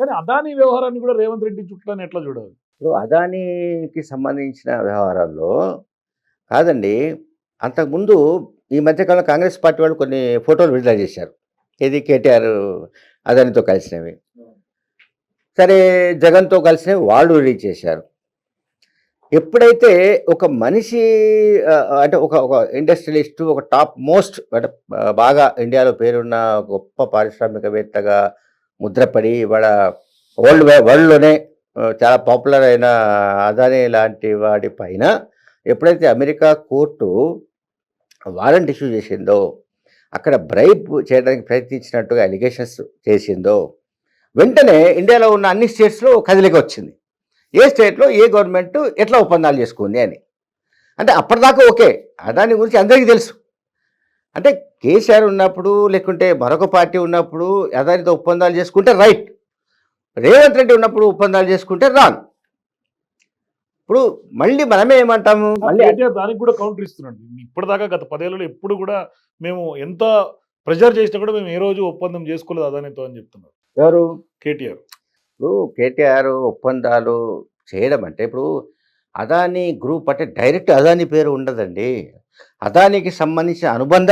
కానీ అదాని వ్యవహారాన్ని కూడా రేవంత్ రెడ్డి చుట్లని ఎట్లా చూడాలి? ఇప్పుడు అదానీకి సంబంధించిన వ్యవహారాల్లో కాదండి అంతకుముందు ఈ మధ్యకాలంలో కాంగ్రెస్ పార్టీ వాళ్ళు కొన్ని ఫోటోలు విడుదల చేశారు. ఇది కేటీఆర్ అదానితో కలిసినవి. సరే జగన్తో కలిసినవి వాళ్ళు రిలీజ్ చేశారు. ఎప్పుడైతే ఒక మనిషి అంటే ఒక ఒక ఇండస్ట్రియలిస్ట్ ఒక టాప్ మోస్ట్ అంటే బాగా ఇండియాలో పేరున్న గొప్ప పారిశ్రామికవేత్తగా ముద్రపడి ఇవాళ వరల్డ్ వరల్డ్లోనే చాలా పాపులర్ అయిన అదానీ లాంటి వాడి పైన ఎప్పుడైతే అమెరికా కోర్టు వారెంట్ ఇష్యూ చేసిందో అక్కడ బ్రైబ్ చేయడానికి ప్రయత్నించినట్టుగా అలిగేషన్స్ చేసిందో వెంటనే ఇండియాలో ఉన్న అన్ని స్టేట్స్లో కదిలిక వచ్చింది. ఏ స్టేట్లో ఏ గవర్నమెంట్ ఎట్లా ఒప్పందాలు చేసుకుంది అని. అంటే అప్పటిదాకా ఓకే అదాని గురించి అందరికీ తెలుసు. అంటే కేసీఆర్ ఉన్నప్పుడు లేకుంటే మరొక పార్టీ ఉన్నప్పుడు అదానితో ఒప్పందాలు చేసుకుంటే రైట్ రేవంత్ రెడ్డి ఉన్నప్పుడు ఒప్పందాలు చేసుకుంటే రాంగ్ ఇప్పుడు మళ్ళీ మనమే ఏమంటాము? మళ్ళీ దానికి కూడా కౌంటర్ ఇస్తున్నాడు. ఇప్పటిదాకా గత పదేళ్ళలో ఎప్పుడు కూడా మేము ఎంత ప్రెజర్ చేసినా కూడా మేము ఏ రోజు ఒప్పందం చేసుకోలేదు అదానితో అని చెప్తున్నారు. ఎవరు? కేటీఆర్. ఇప్పుడు కేటీఆర్ ఒప్పందాలు చేయడం అంటే ఇప్పుడు అదానీ గ్రూప్ అంటే డైరెక్ట్ అదానీ పేరు ఉండదండి. అదానికి సంబంధించిన అనుబంధ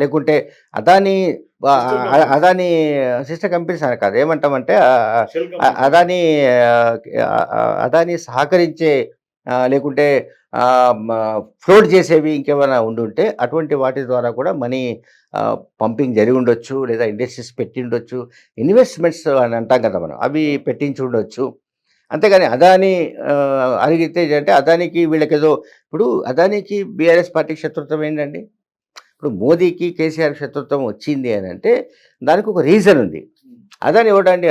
లేకుంటే అదానీ అదానీ సిస్టర్ కంపెనీస్ అని కాదు. ఏమంటామంటే అదానీ అదానీ సహకరించే లేకుంటే ఫ్లోట్ చేసేవి ఇంకేమైనా ఉండుంటే అటువంటి వాటి ద్వారా కూడా మనీ పంపింగ్ జరిగి ఉండొచ్చు లేదా ఇండస్ట్రీస్ పెట్టి ఉండొచ్చు ఇన్వెస్ట్మెంట్స్ అని అంటాం కదా మనం అవి పెట్టించి ఉండొచ్చు. అంతేగాని అదాని అరిగితే అడిగితే అంటే అదానికి వీళ్ళకి ఏదో ఇప్పుడు అదానికి బీఆర్ఎస్ పార్టీకి శత్రుత్వం ఏంటండి? ఇప్పుడు మోదీకి కేసీఆర్ శత్రుత్వం వచ్చింది అని అంటే దానికి ఒక రీజన్ ఉంది. అదాని ఎవడండి?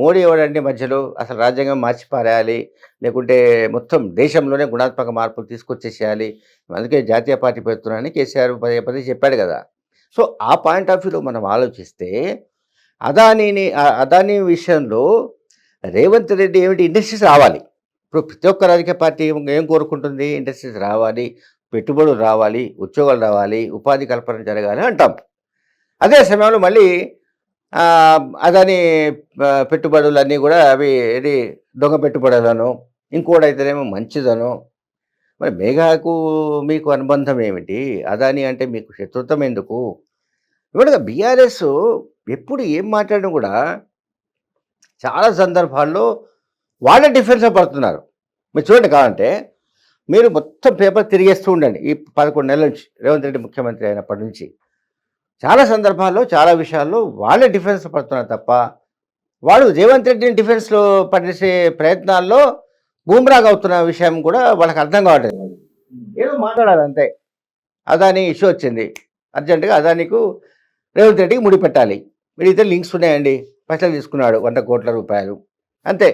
మోడీ ఇవ్వడండి మధ్యలో? అసలు రాజ్యాంగం మార్చి పారేయాలి లేకుంటే మొత్తం దేశంలోనే గుణాత్మక మార్పులు తీసుకొచ్చేసేయాలి అందుకే జాతీయ పార్టీ పెడుతున్నానని కేసీఆర్ పదే పదే చెప్పాడు కదా. సో ఆ పాయింట్ ఆఫ్ వ్యూలో మనం ఆలోచిస్తే అదానీని అదానీ విషయంలో రేవంత్ రెడ్డి ఏమిటి ఇండస్ట్రీస్ రావాలి. ఇప్పుడు ప్రతి ఒక్క రాజకీయ పార్టీ ఏం ఏం కోరుకుంటుంది? ఇండస్ట్రీస్ రావాలి పెట్టుబడులు రావాలి ఉద్యోగాలు రావాలి ఉపాధి కల్పన జరగాలి అంటాం. అదే సమయంలో మళ్ళీ అదని అదాని పెట్టుబడులన్నీ కూడా అవి ఇది దొంగ పెట్టుబడులను ఇంకోటైతేనేమో మంచిదను మరి మేఘాకు మీకు అనుబంధం ఏమిటి? అదాని అంటే మీకు శత్రుత్వం ఎందుకు? ఇవాళ బీఆర్ఎస్ ఎప్పుడు ఏం మాట్లాడినా కూడా చాలా సందర్భాల్లో వాళ్ళే డిఫెన్స్ పడుతున్నారు. మీరు చూడండి కావాలంటే మీరు మొత్తం పేపర్ తిరిగేస్తూ ఉండండి. ఈ పదకొండు నెలల నుంచి రేవంత్ రెడ్డి ముఖ్యమంత్రి అయినప్పటి నుంచి. చాలా సందర్భాల్లో చాలా విషయాల్లో వాళ్ళే డిఫెన్స్ పడుతున్నారు తప్ప వాళ్ళు రేవంత్ రెడ్డిని డిఫెన్స్లో పడేసే ప్రయత్నాల్లో బూమ్రాగ్ అవుతున్న విషయం కూడా వాళ్ళకి అర్థం కావట్లేదు. ఏదో మాట్లాడాలి అంతే. అదాని ఇష్యూ వచ్చింది. అర్జెంటుగా అదానికి రేవంత్ రెడ్డికి ముడిపెట్టాలి. మీరు ఇద్దరు లింక్స్ ఉన్నాయండి. పైసలు తీసుకున్నాడు వంద కోట్ల రూపాయలు. అంతే.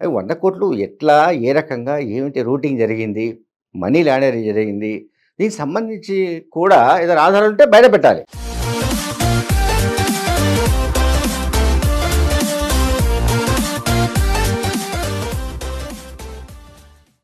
అవి వంద కోట్లు ఎట్లా ఏ రకంగా ఏమిటి రూటింగ్ జరిగింది మనీ లాండరింగ్ జరిగింది దీనికి సంబంధించి కూడా ఏదైనా ఆధారాలు ఉంటే బయట పెట్టాలి.